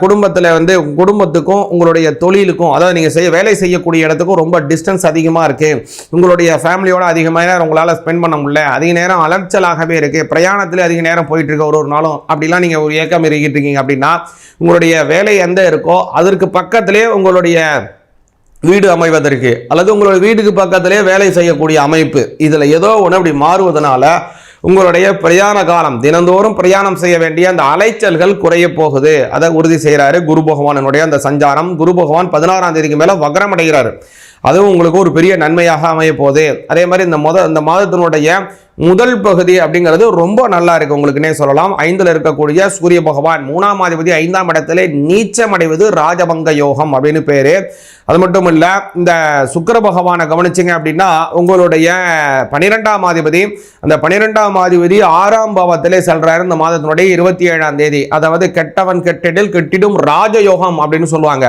குடும்பத்தில் வந்து குடும்பத்துக்கும் உங்களுடைய தொழிலுக்கும் அதாவது நீங்கள் செய்ய வேலை செய்யக்கூடிய இடத்துக்கும் ரொம்ப டிஸ்டன்ஸ் அதிகமாக இருக்குது உங்களுடைய ஃபேமிலியோட அதிகமாக நேரம் உங்களால் ஸ்பெண்ட் பண்ண முடியல. அதிக நேரம் அலைச்சலாகவே இருக்குது பிரயாணத்தில் அதிக நேரம் போயிட்டு இருக்க ஒரு ஒரு நாளும். அப்படிலாம் நீங்கள் ஒரு ஏக்கம் இருக்கிட்டு இருக்கீங்க அப்படின்னா உங்களுடைய வேலை எந்த இருக்கோ அதற்கு பக்கத்திலே உங்களுடைய வீடு அமைவதற்கு அல்லது உங்களுடைய வீட்டுக்கு பக்கத்திலே வேலை செய்யக்கூடிய அமைப்பு இதில் ஏதோ ஒன்று அப்படி மாறுவதனால உங்களுடைய பிரயாண காலம் தினந்தோறும் பிரயாணம் செய்ய வேண்டிய அந்த அலைச்சல்கள் குறைய போகுது. அதை உறுதி செய்கிறாரு குரு பகவானுடைய அந்த சஞ்சாரம். குரு பகவான் பதினாறாம் தேதிக்கு மேலே வக்ரம் அடைகிறாரு. அதுவும் உங்களுக்கு ஒரு பெரிய நன்மையாக அமைய போகுது. அதே மாதிரி இந்த முத இந்த மாதத்தினுடைய முதல் பகுதி அப்படிங்கிறது ரொம்ப நல்லா இருக்கு. உங்களுக்குன்னே சொல்லலாம். ஐந்தில் இருக்கக்கூடிய சூரிய பகவான் மூணாம் அதிபதி ஐந்தாம் இடத்துல நீச்சம் அடைவது ராஜபங்க யோகம் அப்படின்னு பேரு. அது மட்டும் இல்ல இந்த சுக்கர பகவானை கவனிச்சிங்க அப்படின்னா உங்களுடைய பனிரெண்டாம் அதிபதி அந்த பனிரெண்டாம் அதிபதி ஆறாம் பாவத்திலே செல்றாரு இந்த மாதத்தினுடைய இருபத்தி ஏழாம் தேதி. அதாவது கெட்டவன் கெட்டிடில் கெட்டிடும் ராஜயோகம் அப்படின்னு சொல்லுவாங்க.